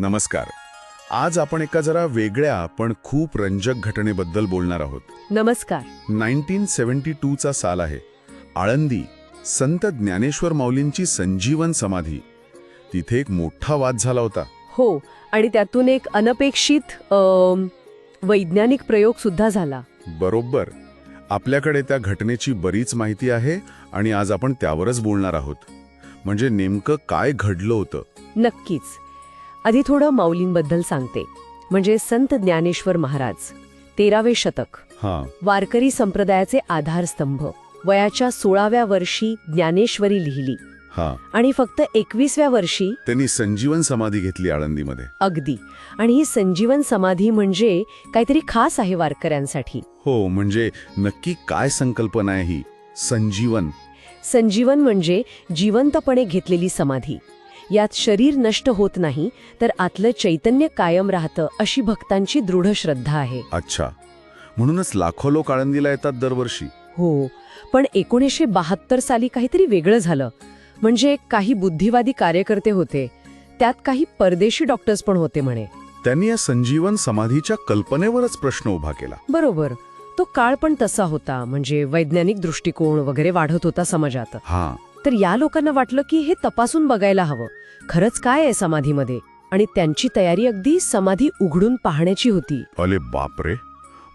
नमस्कार. आज आपण एका जरा वेगळ्या पण खूप रंजक घटनेबद्दल बोलणार आहोत. नमस्कार. नाईन्टीन सेवन्टी टूचा साल आहे. आळंदी संत ज्ञानेश्वर माऊलींची संजीवन समाधी. तिथे एक मोठा वाद झाला होता. हो आणि त्यातून एक अनपेक्षित अम, वैज्ञानिक प्रयोग सुद्धा झाला. बरोबर. आपल्याकडे त्या घटनेची बरीच माहिती आहे आणि आज आपण त्यावरच बोलणार आहोत. म्हणजे नेमकं काय घडलं होतं? नक्कीच. आधी थोडं माऊलींबद्दल सांगते. म्हणजे संत ज्ञानेश्वर महाराज तेरावे शतक. हां. वारकरी संप्रदायाचे आधारस्तंभ. वयाच्या सोळाव्या वर्षी ज्ञानेश्वरी लिहिली. हां. आणि फक्त एकविसव्या वर्षी त्यांनी संजीवन समाधी घेतली आळंदीमध्ये. अगदी. आणि ही संजीवन समाधी म्हणजे काहीतरी खास आहे वारकऱ्यांसाठी. हो म्हणजे नक्की काय संकल्पना आहे ही? संजीवन. संजीवन म्हणजे जिवंतपणे घेतलेली समाधी. यात शरीर नष्ट होत नाही तर आतलं चैतन्य कायम राहतं अशी भक्तांची दृढ श्रद्धा आहे. अच्छा. म्हणूनच लाखो लोक आळंदीला येतात दरवर्षी. हो. पण एकोणीसशे बहात्तर साली काहीतरी वेगळं झालं. म्हणजे काही बुद्धिवादी कार्यकर्ते होते. त्यात काही परदेशी डॉक्टर्स पण होते म्हणे. त्यांनी या संजीवन समाधीच्या कल्पनेवरच प्रश्न उभा केला. बरोबर. तो काळ पण तसा होता. म्हणजे वैज्ञानिक दृष्टिकोन वगैरे वाढत होता समाजात. हा. तर या लोकांना वाटलं की हे तपासून बघायला हवं. खरंच काय आहे समाधीमध्ये? आणि त्यांची तयारी अगदी समाधी उघडून पाहण्याची होती. अले बापरे!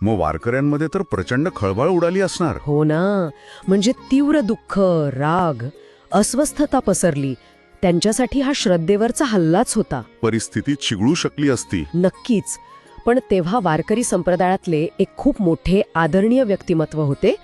मग वारकऱ्यांमध्ये तर प्रचंड खळबळ उडाली असणार. हो ना. म्हणजे तीव्र दुःख राग अस्वस्थता पसरली. त्यांच्यासाठी हा श्रद्धेवरचा हल्लाच होता. परिस्थिती चिघळू शकली असती. नक्कीच. पण तेव्हा वारकरी संप्रदायातले एक खूप मोठे आदरणीय व्यक्तिमत्व होते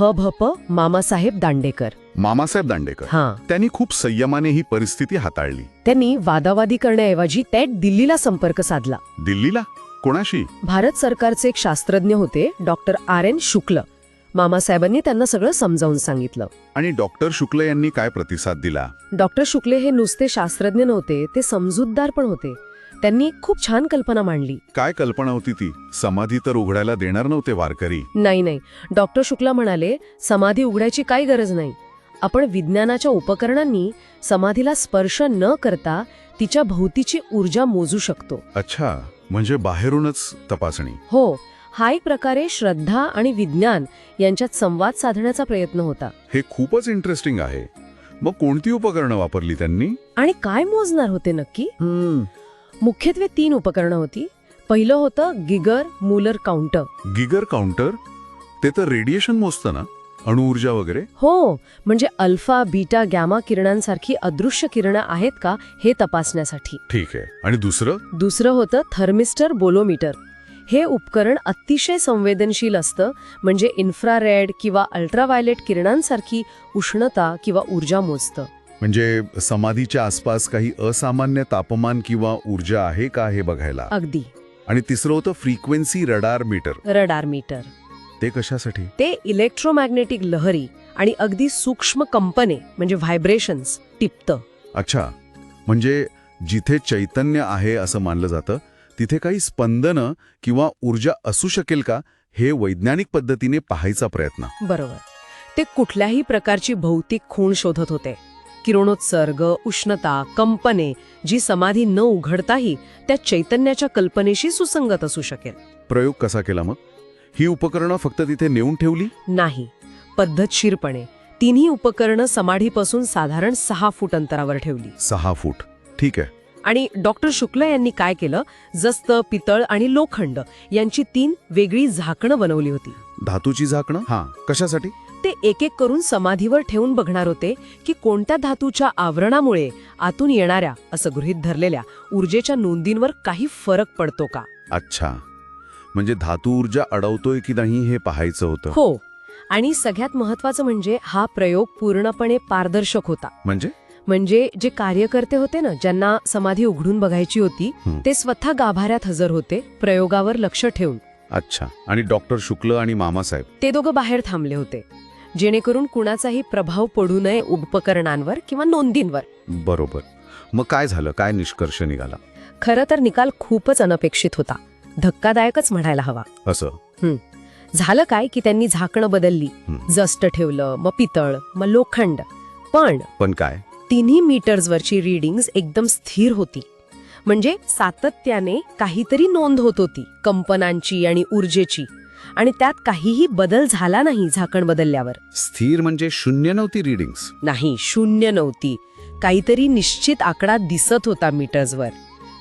ह भ प मामासाहेब दांडेकर. मामासाहेब दांडेकर. हां. त्यांनी खूप संयमाने ही परिस्थिती हाताळली. त्यांनी वादावादी करण्याऐवजी थेट दिल्लीला संपर्क साधला. दिल्लीला? कोणाशी? भारत सरकारचे एक शास्त्रज्ञ होते डॉक्टर आर एन शुक्ल. मामासाहेबांनी त्यांना सगळं समजावून सांगितलं. आणि डॉक्टर शुक्ल यांनी काय प्रतिसाद दिला? डॉक्टर शुक्ले हे नुसते शास्त्रज्ञ नव्हते ते समजूतदार पण होते. त्यांनी एक खूप छान कल्पना मांडली. काय कल्पना होती ती? समाधी तर उघडायला देणार नव्हते वारकरी. नाही नाही. डॉक्टर शुक्ला म्हणाले समाधी उघडायची काही गरज नाही. आपण विज्ञानाच्या उपकरणांनी समाधीला स्पर्श न करता तिच्या भोवतीची ऊर्जा मोजू शकतो. अच्छा म्हणजे बाहेरूनच तपासणी. हो हा एक प्रकारे श्रद्धा आणि विज्ञान यांच्यात संवाद साधण्याचा प्रयत्न होता. हे खूपच इंटरेस्टिंग आहे. मग कोणती उपकरणं वापरली त्यांनी? आणि काय मोजणार होते नक्की? मुख्यत्वे तीन उपकरणं होती. पहिलं होतं Geiger Muller counter. Geiger counter? ते तर रेडिएशन मोजतं ना? अणुऊर्जा वगैरे? हो म्हणजे अल्फा बीटा गॅमा किरणांसारखी अदृश्य किरणं आहेत का हे तपासण्यासाठी. ठीक आहे. आणि दुसरं? दुसरं होतं थर्मिस्टर बोलोमीटर. हे उपकरण अतिशय संवेदनशील असतं म्हणजे इन्फ्रारेड किंवा अल्ट्राव्हायलेट किरणांसारखी उष्णता किंवा ऊर्जा मोजतं. म्हणजे समाधीच्या आसपास काही असामान्य तापमान किंवा ऊर्जा आहे का हे बघायला? अगदी. आणि तिसरं होतं frequency radar metre. Radar metre. ते कशासाठी? ते इलेक्ट्रोमॅग्नेटिक लहरी आणि अगदी सूक्ष्म कंपने म्हणजे व्हायब्रेशन्स टिपतं. अच्छा. म्हणजे जिथे चैतन्य आहे असं मानलं जातं तिथे काही स्पंदनं किंवा ऊर्जा असू शकेल का हे वैज्ञानिक पद्धतीने पाहायचा प्रयत्न. बरोबर. ते कुठल्याही प्रकारची भौतिक खूण शोधत होते. किरणोत्सर्ग उष्णता कंपने जी समाधी न उघडताही त्या चैतन्याच्या कल्पनेशी सुसंगत असू शकेल. प्रयोग कसा केला मग? ही उपकरणं फक्त तिथे नेऊन ठेवली? नाही. पद्धतशीरपणे तिन्ही उपकरणं समाधीपासून साधारण सहा फूट अंतरावर ठेवली. सहा फूट. ठीक आहे. आणि डॉक्टर शुक्ल यांनी काय केलं? जस्त पितळ आणि लोखंड यांची तीन वेगळी झाकणं बनवली होती. धातूची झाकणं हां. कशासाठी? ते एक एक करून समाधीवर ठेवून बघणार होते की कोणत्या धातूच्या आवरणामुळे आतून येणाऱ्या असं गृहीत धरलेल्या ऊर्जेच्या नोंदींवर काही फरक पडतो का? अच्छा. म्हणजे धातू ऊर्जा अडवतोय की नाही हे पाहायचं होतं? हो. आणि सगळ्यात महत्वाचं म्हणजे हा प्रयोग पूर्णपणे पारदर्शक होता. म्हणजे? म्हणजे जे कार्यकर्ते होते ना ज्यांना समाधी उघडून बघायची होती. ते स्वतः गाभाऱ्यात हजर होते प्रयोगावर लक्ष ठेवून. अच्छा. आणि डॉक्टर शुक्ल आणि मामासाहेब ते दोघं बाहेर थांबले होते. जेणेकरून कुणाचाही प्रभाव पडू नये उपकरणांवर किंवा नोंदींवर. बरोबर. मग काय झालं? काय निष्कर्ष निघाला? खरं तर निकाल खूपच अनपेक्षित होता. धक्कादायकच म्हणायला हवा. असं? झालं काय की त्यांनी झाकणं बदलली. हं. जस्ट ठेवलं मग पितळ मग लोखंड. पण पण काय? तिन्ही मीटर्सवरची रीडिंग्स एकदम स्थिर होती. म्हणजे सातत्याने काहीतरी नोंद होत होती कंपनांची आणि ऊर्जेची. आणि त्यात काहीही बदल झाला नाही झाकण बदलल्यावर. स्थिर म्हणजे शून्य नव्हती रिडिंग्स. नाही शून्य नव्हती. काहीतरी निश्चित आकडा दिसत होता मीटर्सवर.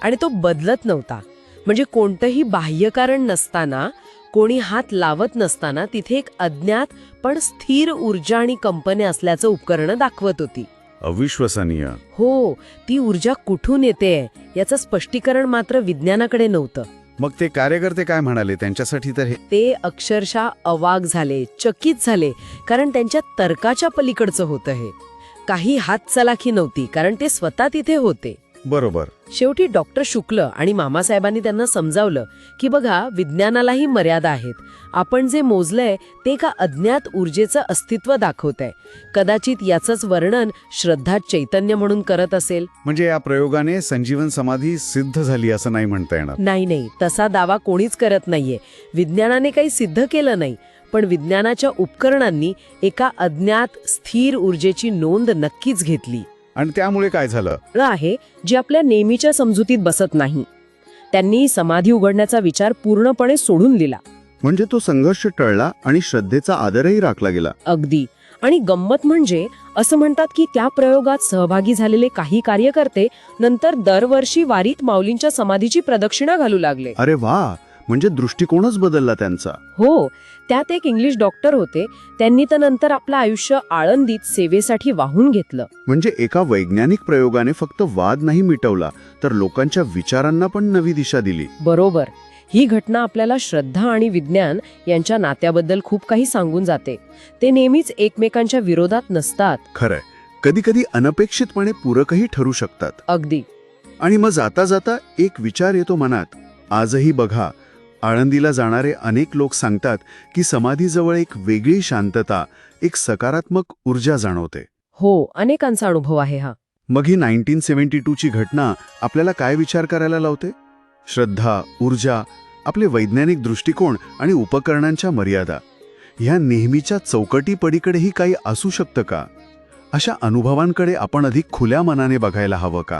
आणि तो बदलत नव्हता. म्हणजे कोणतंही बाह्यकारण नसताना कोणी हात लावत नसताना तिथे एक अज्ञात पण स्थिर ऊर्जा आणि कंपन्या असल्याचं उपकरणं दाखवत होती. अविश्वसनीय. हो ती ऊर्जा कुठून येते याचं स्पष्टीकरण मात्र विज्ञानाकडे नव्हतं. मग ते कार्यकर्ते काय म्हणाले? त्यांच्यासाठी तर हे ते अक्षरशः अवाक झाले चकित झाले कारण त्यांच्या तर्काच्या पलीकडचं होतं हे. काही हातचलाखी नव्हती कारण ते स्वतः तिथे होते. बरोबर. शेवटी डॉक्टर शुक्ल आणि मामासाहेबांनी त्यांना समजावलं की बघा विज्ञानालाही मर्यादा आहेत. आपण जे मोजलंय ते एका अज्ञात ऊर्जेचं अस्तित्व दाखवतंय. कदाचित याचंच वर्णन श्रद्धा चैतन्य म्हणून करत असेल. म्हणजे या प्रयोगाने संजीवन समाधी सिद्ध झाली असं नाही म्हणता येणार? नाही नाही. तसा दावा कोणीच करत नाहीये. विज्ञानाने काही सिद्ध केलं नाही. पण विज्ञानाच्या उपकरणांनी एका अज्ञात स्थिर ऊर्जेची नोंद नक्कीच घेतली. आणि त्यामुळे काय झालं? आहे जी आपल्या नेहमीच्या समजुतीत बसत नाही. त्यांनी समाधी उघडण्याचा विचार पूर्णपणे सोडून दिला. म्हणजे तो संघर्ष टळला आणि श्रद्धेचा आदरही राखला गेला. अगदी. आणि गंमत म्हणजे असं म्हणतात की त्या प्रयोगात सहभागी झालेले काही कार्यकर्ते नंतर दरवर्षी वारीत माऊलींच्या समाधीची प्रदक्षिणा घालू लागले. अरे वा! म्हणजे दृष्टिकोनच बदलला त्यांचा. हो त्यात एक इंग्लिश डॉक्टर होते. त्यांनी तर नंतर आपलं आयुष्य आळंदीत सेवेसाठी वाहून घेतलं. म्हणजे एका वैज्ञानिक प्रयोगाने फक्त वाद नाही मिटवला तर लोकांच्या विचारांना पण नवी दिशा दिली. बरोबर. ही घटना आपल्याला श्रद्धा आणि विज्ञान यांच्या नात्याबद्दल खूप काही सांगून जाते. ते नेहमीच एकमेकांच्या विरोधात नसतात. खरंय. कधी कधी अनपेक्षितपणे पूरकही ठरू शकतात. अगदी. आणि मग जाता जाता एक विचार येतो मनात. आजही बघा आळंदीला जाणारे अनेक लोक सांगतात की समाधीजवळ एक वेगळी शांतता एक सकारात्मक ऊर्जा जाणवते. हो अनेकांचा अनुभव आहे हा. मग ही नाईन्टीन सेव्हन्टी टूची घटना आपल्याला काय विचार करायला लावते? श्रद्धा ऊर्जा आपले वैज्ञानिक दृष्टिकोन आणि उपकरणांच्या मर्यादा. ह्या नेहमीच्या चौकटी पडीकडेही काही असू शकतं का? अशा अनुभवांकडे आपण अधिक खुल्या मनाने बघायला हवं का?